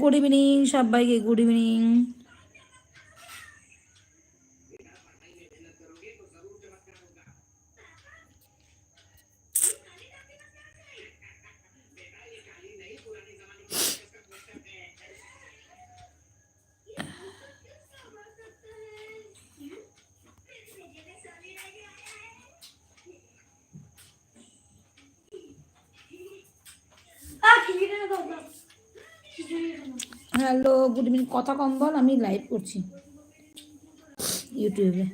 Good evening সবাইকে good evening hello good evening কথা কম বল আমি লাইভ করছি। ইউটিউবে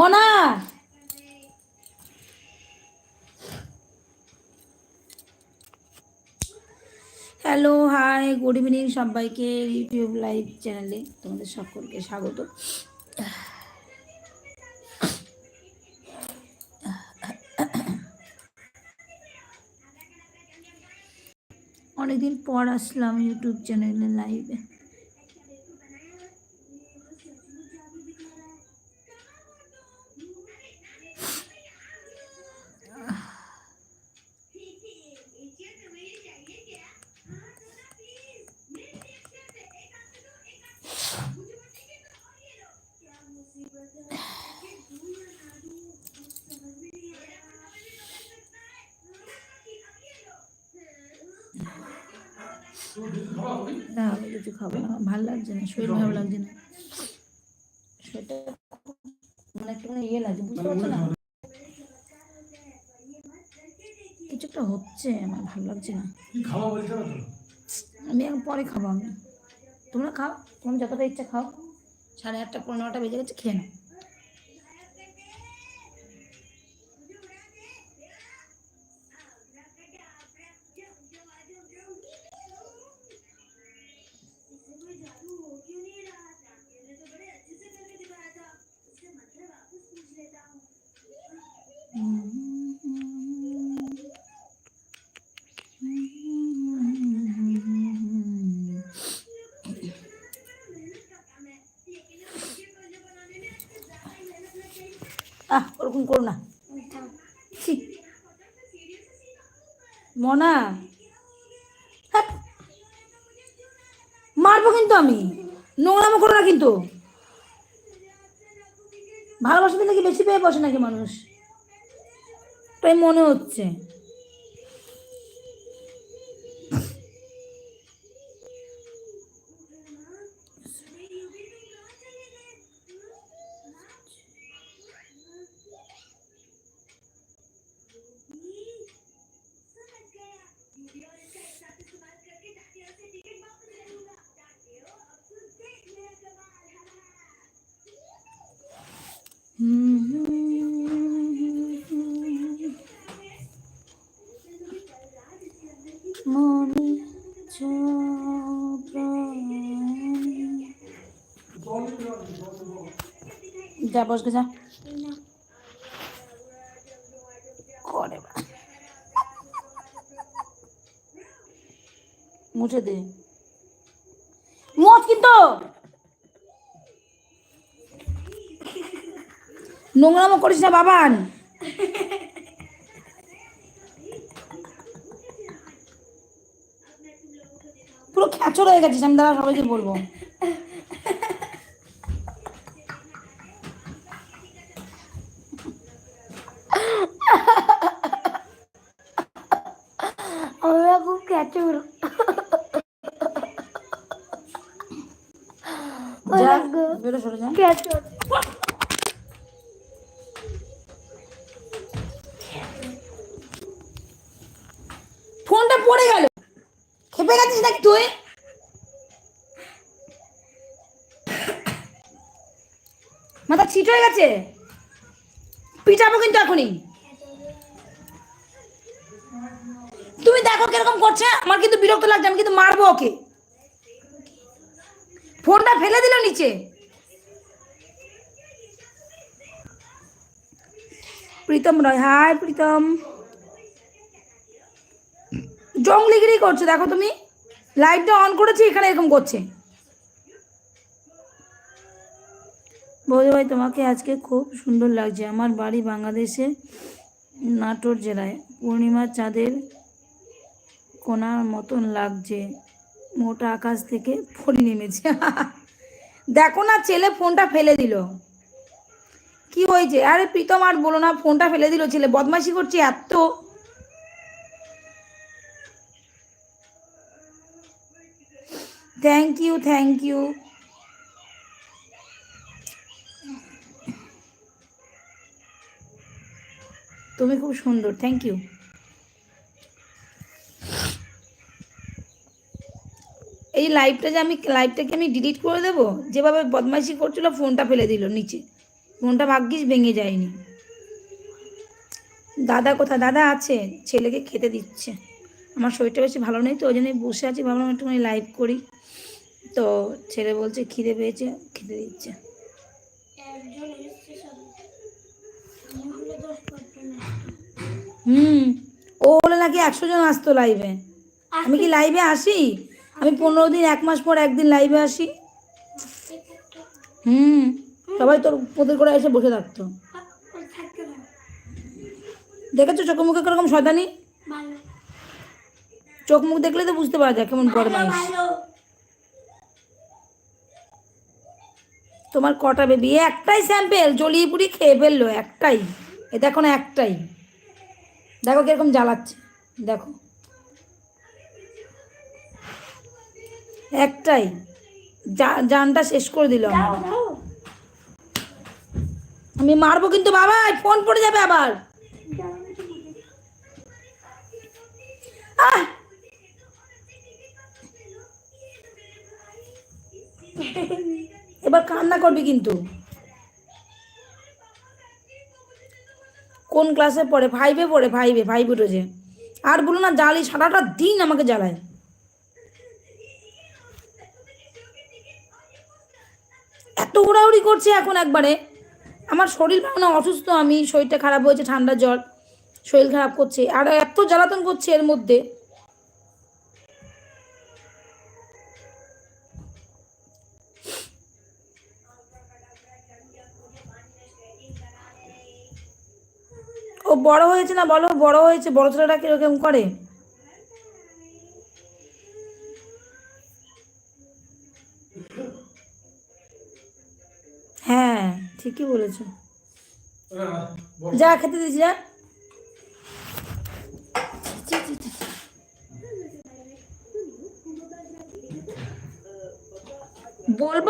মনা। হ্যালো হাই গুড ইভিনিং সবাইকে ইউটিউব লাইভ চ্যানেলে তোমাদের সকলকে স্বাগত। অনেকদিন পর আসলাম ইউটিউব চ্যানেলে লাইভে না আমি কিছু খাব না ভালো লাগছে না শরীর ভালো লাগছে না। সেটা মানে একটু মানে ইয়ে লাগছে বুঝতে পারছ না? কিছু একটা হচ্ছে আমার ভালো লাগছে না। আমি এখন পরে খাব আমি। তোমরা খাও তোমার যতটা ইচ্ছা খাও। সাড়ে আটটা পনেরোটা বেজে গেছে খেয়ে নাও। আহ, ওরকম করো না। মনা। হ্যাট। মারবো কিন্তু আমি। নোংরামো করো না কিন্তু। ভালোবাসা দিলে কি বেশি পেয়ে বসে নাকি মানুষ? তাই মনে হচ্ছে। যা বসকে যা করে। মুছে দে মদ কিন্তু নোংরামো করিস না বাবান পুরো খ্যাচর হয়ে গেছিস আমি দাদা সবাইকে বলব আমরা খুব যা বেরো সরে যা ফোনটা পড়ে গেল খেপে গেছিস নাকি তুই মাথা ছিট হয়ে গেছে পিটাবো কিন্তু এখনই তুমি দেখো কীরকম করছে। আমার কিন্তু বিরক্ত লাগছে, আমি কিন্তু মারবো ওকে। ফোনটা ফেলে দিল নিচে। প্রীতম রয় হাই, প্রীতম। জঙ্গলিগিরি করছ, দেখো তুমি। লাইটটা অন করেছি, এখানে এরকম করছে। বৌদি ভাই তোমাকে আজকে খুব সুন্দর লাগছে। আমার বাড়ি বাংলাদেশে নাটোর জেলায়। পূর্ণিমার চাঁদের কোনার মতন লাগছে। মোটা আকাশ থেকে ফড়ি নেমেছে। দেখো না, ছেলে ফোনটা ফেলে দিল। কি হয়েছে? আরে প্রীতম আর বলো না, ফোনটা ফেলে দিল ছেলে। বদমাইশি করছে এত। থ্যাংক ইউ থ্যাংক ইউ তুমি খুব সুন্দর থ্যাংক ইউ এই লাইভটা যে আমি লাইভটাকে আমি ডিলিট করে দেবো? যেভাবে বদমাইশি করছিল ফোনটা ফেলে দিল নিচে। ফোনটা ভাগ্যিস ভেঙে যায়নি। দাদা কোথায়? দাদা আছে ছেলেকে খেতে দিচ্ছে। আমার শরীরটা বেশি ভালো নেই তো ওই জন্যই বসে আছি ভাবলাম একটুখানি লাইভ করি। তো ছেলে বলছে খিদে পেয়েছে খেতে দিচ্ছে। হলে হুম ও বলে নাকি একশো জন আসতো লাইভে আমি কি লাইভে আসি? আমি পনেরো দিন এক মাস পর একদিন লাইভে আসি। হুম সবাই তোর পোদের করে এসে বসে থাকতো। দেখেছ চোখ মুখে কীরকম শয়তানি? ভালো চোখ মুখ দেখলে তো বুঝতে পারা যায় কেমন বদমাইশ তোমার কটা বেবি একটাই স্যাম্পেল জ্বলিয়ে পুড়ি খেয়ে ফেলল একটাই। এ দেখো না একটাই। দেখো কীরকম জ্বালাচ্ছে। দেখো। একটাই। জানটা শেষ করে দিল আমি মারবো কিন্তু বাবা ফোন পড়ে যাবে আবার। এবার কান্না করবি কিন্তু। কোন ক্লাসে পড়ে? ফাইভে পড়ে ফাইভে ফাইভ উঠেছে। আর বলো না জ্বালি সারাটা দিন আমাকে জ্বালায়। এত উড়াউড়ি করছে এখন একবারে। আমার শরীর ভালো না, অসুস্থ, আমি শরীরটা খারাপ হয়েছে, ঠান্ডা জ্বর, শরীর খারাপ করছে। আর এত জ্বালাতন করছে এর মধ্যে। ও বড় হয়েছে না বলো? বড় হয়েছে, বড় ছেলেটা কীরকম করে হ্যাঁ ঠিকই বলেছ। যা খেতে দিছি যা। বলব?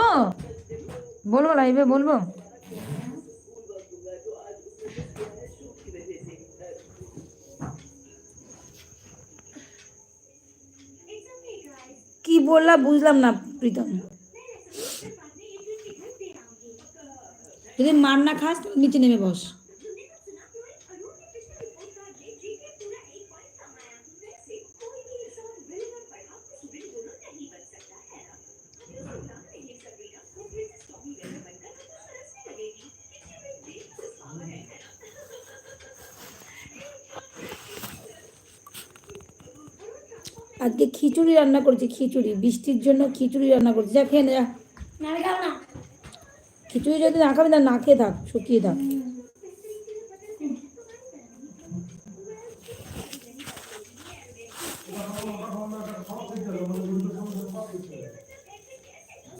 বলব লাইভে বলব? কি বললা বুঝলাম না প্রীতম। যদি মার না খাস, তাহলে নিচে নেমে বস। আজকে খিচুড়ি রান্না করেছি, খিচুড়ি। বৃষ্টির জন্য খিচুড়ি রান্না করেছি। যা খেয়ে যা। না। খিচুড়ি যদি না খাবি না না খেয়ে থাক শুকিয়ে থাক।